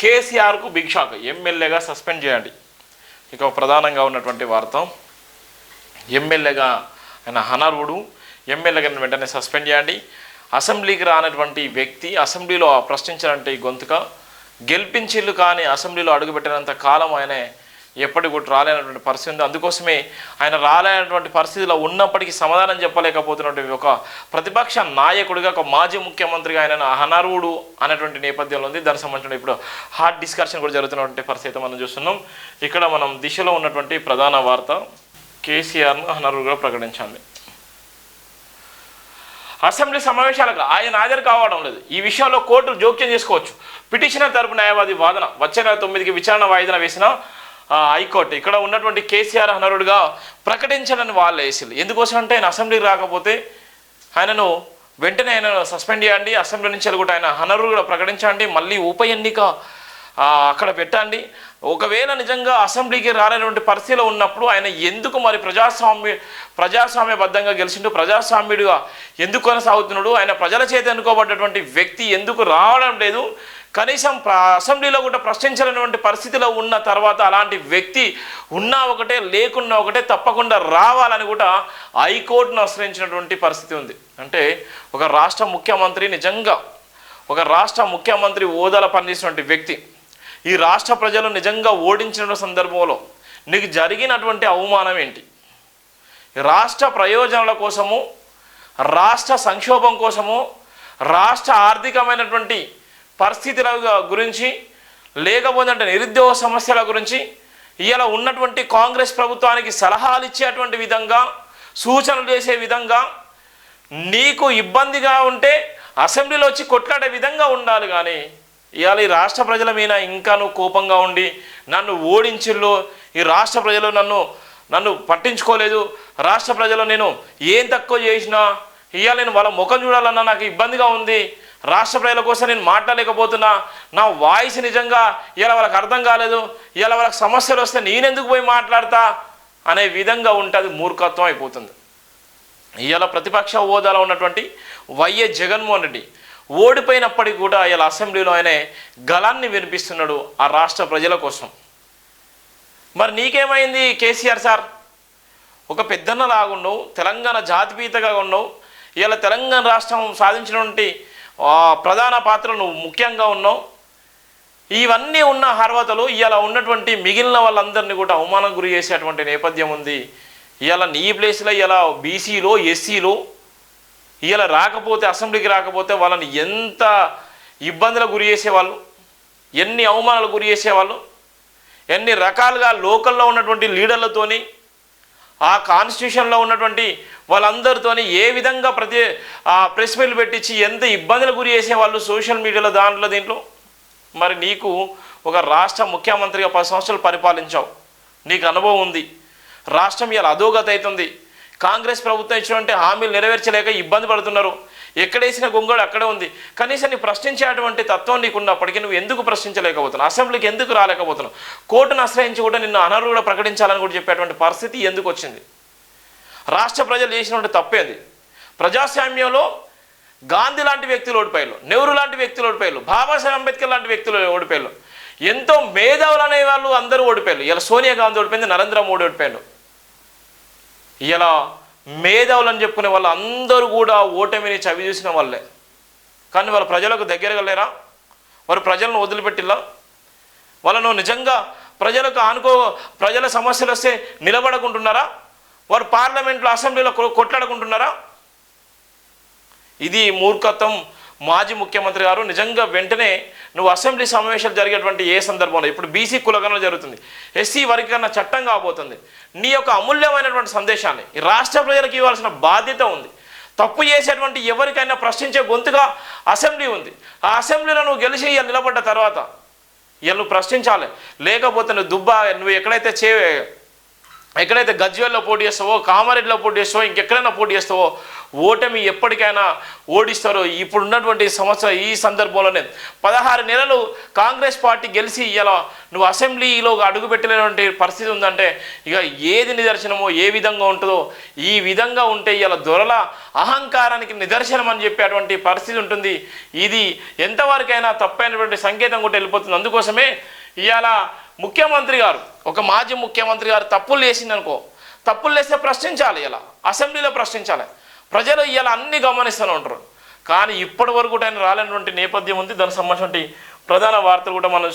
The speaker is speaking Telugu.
కేసీఆర్కు బిగ్ షాక్ ఎమ్మెల్యేగా సస్పెండ్ చేయండి. ఇక ప్రధానంగా ఉన్నటువంటి వార్త. ఎమ్మెల్యేగా ఆయన అనర్హుడు ఎమ్మెల్యేగా వెంటనే సస్పెండ్ చేయండి. అసెంబ్లీకి రానటువంటి వ్యక్తి అసెంబ్లీలో ప్రశ్నించినటువంటి గొంతుక గెలిపించిల్లు కానీ అసెంబ్లీలో అడుగుపెట్టినంత కాలం ఆయన ఎప్పటికి కూడా రాలేనటువంటి పరిస్థితి ఉంది. అందుకోసమే ఆయన రాలేనటువంటి పరిస్థితిలో ఉన్నప్పటికీ సమాధానం చెప్పలేకపోతున్నటువంటి ఒక ప్రతిపక్ష నాయకుడిగా ఒక మాజీ ముఖ్యమంత్రిగా ఆయన అనర్హుడు అనేటువంటి నేపథ్యంలో ఉంది. దానికి సంబంధించిన ఇప్పుడు హార్డ్ డిస్కషన్ కూడా జరుగుతున్నటువంటి పరిస్థితి మనం చూస్తున్నాం. ఇక్కడ మనం దిశలో ఉన్నటువంటి ప్రధాన వార్త కేసీఆర్ను అనర్హుడుగా ప్రకటించాలి. అసెంబ్లీ సమావేశాలకు ఆయన హాజరు కావడం లేదు. ఈ విషయంలో కోర్టు జోక్యం చేసుకోవచ్చు. పిటిషనర్ తరపు న్యాయవాది వాదన. వచ్చే నెల తొమ్మిదికి విచారణ వాయిదా వేసిన హైకోర్టు ఇక్కడ ఉన్నటువంటి కేసీఆర్ అనరుడుగా ప్రకటించాలని వాళ్ళు వేసిల్లు ఎందుకోసం అంటే ఆయన అసెంబ్లీకి రాకపోతే ఆయనను వెంటనే ఆయన సస్పెండ్ చేయండి అసెంబ్లీ నుంచి కూడా ఆయన కూడా ప్రకటించండి మళ్ళీ ఉప ఎన్నిక అక్కడ పెట్టండి. ఒకవేళ నిజంగా అసెంబ్లీకి రాలేటువంటి పరిస్థితిలో ఉన్నప్పుడు ఆయన ఎందుకు మరి ప్రజాస్వామ్య ప్రజాస్వామ్యబద్ధంగా గెలిచిండు ప్రజాస్వామ్యుడిగా ఎందుకు కొనసాగుతున్నాడు ఆయన ప్రజల చేత ఎన్నుకోబడ్డటువంటి వ్యక్తి ఎందుకు రావడం లేదు కనీసం అసెంబ్లీలో కూడా ప్రశ్నించాలన్నటువంటి పరిస్థితిలో ఉన్న తర్వాత అలాంటి వ్యక్తి ఉన్నా ఒకటే లేకున్నా ఒకటే తప్పకుండా రావాలని కూడా హైకోర్టును ఆశ్రయించినటువంటి పరిస్థితి ఉంది. అంటే ఒక రాష్ట్ర ముఖ్యమంత్రి నిజంగా ఒక రాష్ట్ర ముఖ్యమంత్రి హోదాలో పనిచేసినటువంటి వ్యక్తి ఈ రాష్ట్ర ప్రజలు నిజంగా ఓడించిన సందర్భంలో నీకు జరిగినటువంటి అవమానం ఏంటి? రాష్ట్ర ప్రయోజనాల కోసము రాష్ట్ర సంక్షోభం కోసము రాష్ట్ర ఆర్థికమైనటువంటి పరిస్థితుల గురించి లేకపోతే నిరుద్యోగ సమస్యల గురించి ఇవాళ ఉన్నటువంటి కాంగ్రెస్ ప్రభుత్వానికి సలహాలు ఇచ్చేటువంటి విధంగా సూచనలు చేసే విధంగా నీకు ఇబ్బందిగా ఉంటే అసెంబ్లీలో వచ్చి కొట్లాడే విధంగా ఉండాలి కానీ ఇవాళ ఈ రాష్ట్ర ప్రజల మీద ఇంకా నువ్వు కోపంగా ఉండి నన్ను ఓడించిల్లో ఈ రాష్ట్ర ప్రజలు నన్ను నన్ను పట్టించుకోలేదు రాష్ట్ర ప్రజలు నేను ఏం తక్కువ చేసినా ఇవాళ నేను వాళ్ళ ముఖం చూడాలన్నా నాకు ఇబ్బందిగా ఉంది రాష్ట్ర ప్రజల కోసం నేను మాట్లాడలేకపోతున్నా. నా వాయిస్ నిజంగా ఇలా వాళ్ళకి అర్థం కాలేదు. ఇలా వాళ్ళకి సమస్యలు వస్తే నేనెందుకు పోయి మాట్లాడతా? అనే విధంగా ఉంటుంది మూర్ఖత్వం అయిపోతుంది. ఇవాళ ప్రతిపక్ష హోదాలో ఉన్నటువంటి వైఎస్ జగన్మోహన్ రెడ్డి ఓడిపోయినప్పటికీ కూడా ఇలా అసెంబ్లీలో ఆయన గలాన్ని వినిపిస్తున్నాడు ఆ రాష్ట్ర ప్రజల కోసం. మరి నీకేమైంది కేసీఆర్ సార్? ఒక పెద్దన్న లాగుండవు తెలంగాణ జాతిపీతగా ఉన్నావు. ఇలా తెలంగాణ రాష్ట్రం సాధించినటువంటి ప్రధాన పాత్ర నువ్వు ముఖ్యంగా ఉన్నావు. ఇవన్నీ ఉన్న అర్హతలు ఇవాళ ఉన్నటువంటి మిగిలిన వాళ్ళందరినీ కూడా అవమానం గురి చేసేటువంటి నేపథ్యం ఉంది. ఇవాళ నీ ప్లేస్లో ఇలా బీసీలో ఎస్సీలో ఇలా రాకపోతే అసెంబ్లీకి రాకపోతే వాళ్ళని ఎంత ఇబ్బందులకు గురి చేసేవాళ్ళు ఎన్ని అవమానాలకు గురి చేసేవాళ్ళు ఎన్ని రకాలుగా లోకల్లో ఉన్నటువంటి లీడర్లతోని ఆ కాన్స్టిట్యూషన్లో ఉన్నటువంటి వాళ్ళందరితోని ఏ విధంగా ప్రతి ఆ ప్రెస్ మీట్లు పెట్టించి ఎంత ఇబ్బందులు గురి చేసేవాళ్ళు సోషల్ మీడియాలో దాంట్లో దీంట్లో? మరి నీకు ఒక రాష్ట్ర ముఖ్యమంత్రిగా పది సంవత్సరాలు పరిపాలించావు. నీకు అనుభవం ఉంది. రాష్ట్రం ఇలా అధోగతి అవుతుంది. కాంగ్రెస్ ప్రభుత్వం ఇచ్చినటువంటి హామీలు నెరవేర్చలేక ఇబ్బంది పడుతున్నారు. ఎక్కడేసిన గొంగడు అక్కడే ఉంది. కనీసం నీ ప్రశ్నించేటువంటి తత్వం నీకు ఉన్నప్పటికీ నువ్వు ఎందుకు ప్రశ్నించలేకపోతున్నావు? అసెంబ్లీకి ఎందుకు రాలేకపోతున్నావు? కోర్టును ఆశ్రయించి కూడా నిన్ను అనర్హుడు ప్రకటించాలని కూడా చెప్పేటువంటి పరిస్థితి ఎందుకు వచ్చింది? రాష్ట్ర ప్రజలు చేసినటువంటి తప్పేది ప్రజాస్వామ్యంలో గాంధీ లాంటి వ్యక్తులు ఓడిపోయారు. నెహ్రూ లాంటి వ్యక్తులు ఓడిపోయారు. బాబాసాహెబ్ అంబేద్కర్ లాంటి వ్యక్తులు ఓడిపోయారు. ఎంతో మేధావులు అనే వాళ్ళు అందరూ ఓడిపోయారు. ఇలా సోనియా గాంధీ ఓడిపోయింది నరేంద్ర మోడీ ఓడిపోయాడు ఇలా మేధావులు అని చెప్పుకునే వాళ్ళు అందరూ కూడా ఓటమిని చవి చూసిన వాళ్ళే. కానీ వాళ్ళ ప్రజలకు దగ్గరగా లేరా? వారు ప్రజలను వదిలిపెట్టిలా వాళ్ళను నిజంగా ప్రజలకు ఆనుకో ప్రజల సమస్యలు వస్తే నిలబడకుంటున్నారా? వారు పార్లమెంట్లో అసెంబ్లీలో కొ- కొట్లాడుకుంటున్నారా? ఇది మూర్ఖత్వం మాజీ ముఖ్యమంత్రి గారు నిజంగా వెంటనే నువ్వు అసెంబ్లీ సమావేశాలు జరిగేటువంటి ఏ సందర్భంలో? ఇప్పుడు బీసీ కులగణన జరుగుతుంది. ఎస్సీ వర్గీకరణ చట్టం కాబోతుంది. నీ యొక్క అమూల్యమైనటువంటి సందేశాన్ని ఈ రాష్ట్ర ప్రజలకు ఇవ్వాల్సిన బాధ్యత ఉంది. తప్పు చేసేటువంటి ఎవరికైనా ప్రశ్నించే గొంతుగా అసెంబ్లీ ఉంది. ఆ అసెంబ్లీలో నువ్వు గెలిచి నిలబడ్డ తర్వాత ఇవాళ నువ్వు ప్రశ్నించాలి. లేకపోతే నువ్వు దుబ్బా నువ్వు ఎక్కడైతే చే ఎక్కడైతే గజ్వేల్లో పోటీ చేస్తావో కామారెడ్డిలో పోటీ చేస్తావో ఇంకెక్కడైనా పోటీ చేస్తావో ఓటమి ఎప్పటికైనా ఓడిస్తారో ఇప్పుడు ఉన్నటువంటి సంవత్సరం ఈ సందర్భంలోనే. పదహారు నెలలు కాంగ్రెస్ పార్టీ గెలిచి ఇలా నువ్వు అసెంబ్లీలో అడుగుపెట్టలేనటువంటి పరిస్థితి ఉందంటే ఇక ఏది నిదర్శనమో ఏ విధంగా ఉంటుందో ఈ విధంగా ఉంటే ఇలా దొరల అహంకారానికి నిదర్శనం అని చెప్పేటువంటి పరిస్థితి ఉంటుంది. ఇది ఎంతవరకైనా తప్పైనటువంటి సంకేతం కూడా వెళ్ళిపోతుంది. అందుకోసమే ఇవాళ ముఖ్యమంత్రి గారు ఒక మాజీ ముఖ్యమంత్రి గారు తప్పులు చేసిందనుకో తప్పులు చేస్తే ప్రశ్నించాలి ఇలా అసెంబ్లీలో ప్రశ్నించాలి. ప్రజలు ఇలా అన్ని గమనిస్తూనే ఉంటారు. కానీ ఇప్పటి వరకు ఆయన రాలేనటువంటి నేపథ్యం ఉంది. దానికి సంబంధించిన ప్రధాన వార్తలు కూడా మనం